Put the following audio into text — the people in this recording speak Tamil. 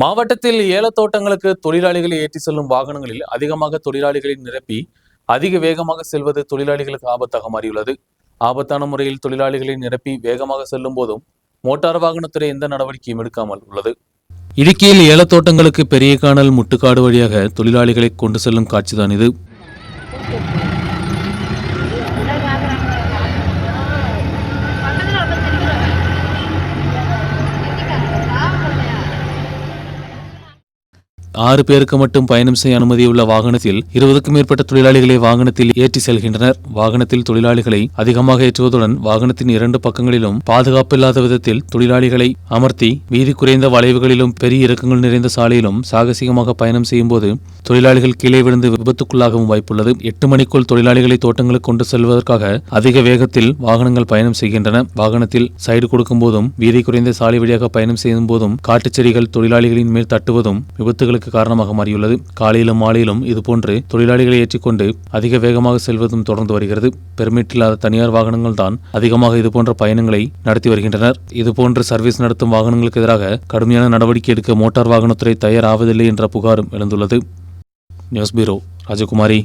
மாவட்டத்தில் ஏலத்தோட்டங்களுக்கு தொழிலாளிகளை ஏற்றி செல்லும் வாகனங்களில் அதிகமாக தொழிலாளிகளை நிரப்பி அதிக வேகமாக செல்வது தொழிலாளிகளுக்கு ஆபத்தாக மாறியுள்ளது. ஆபத்தான முறையில் தொழிலாளிகளை நிரப்பி வேகமாக செல்லும் போதும் மோட்டார் வாகனத்துறை எந்த நடவடிக்கையும் எடுக்காமல் உள்ளது. இடுக்கியில் ஏலத்தோட்டங்களுக்கு பெரிய காணல் முட்டுக்காடு வழியாக தொழிலாளிகளை கொண்டு செல்லும் காட்சிதான் இது. ஆறு பேருக்கு மட்டும் பயணம் செய்ய அனுமதியுள்ள வாகனத்தில் இருபதுக்கும் மேற்பட்ட தொழிலாளிகளை வாகனத்தில் ஏற்றி செல்கின்றனர். வாகனத்தில் தொழிலாளிகளை அதிகமாக ஏற்றுவதுடன் வாகனத்தின் இரண்டு பக்கங்களிலும் பாதுகாப்பில்லாத விதத்தில் தொழிலாளிகளை அமர்த்தி வீதி குறைந்த வளைவுகளிலும் பெரிய இறக்கங்கள் நிறைந்த சாலையிலும் சாகசிகமாக பயணம் செய்யும் போது தொழிலாளிகள் கீழே விழுந்து விபத்துக்குள்ளாகவும் வாய்ப்புள்ளது. எட்டு மணிக்குள் தொழிலாளிகளை தோட்டங்களுக்கு கொண்டு செல்வதற்காக அதிக வேகத்தில் வாகனங்கள் பயணம் செய்கின்றன. வாகனத்தில் சைடு கொடுக்கும் போதும் வீதி குறைந்த சாலை வழியாக பயணம் செய்யும் போதும் காட்டுச்செடிகள் தொழிலாளிகளின் மேல் தட்டுவதும் விபத்துகளுக்கு காரணமாக மாறியுள்ளது. காலையிலும் மாலையிலும் இதுபோன்று தொழிலாளிகளை ஏற்றிக்கொண்டு அதிக வேகமாக செல்வதும் தொடர்ந்து வருகிறது. பெர்மிட் இல்லாத தனியார் வாகனங்கள் தான் அதிகமாக இதுபோன்ற பயணங்களை நடத்தி வருகின்றனர். இதுபோன்று சர்வீஸ் நடத்தும் வாகனங்களுக்கு எதிராக கடுமையான நடவடிக்கை எடுக்க மோட்டார் வாகனத்துறை தயாராவதில்லை என்ற புகாரும் எழுந்துள்ளது. News bureau Rajakumari.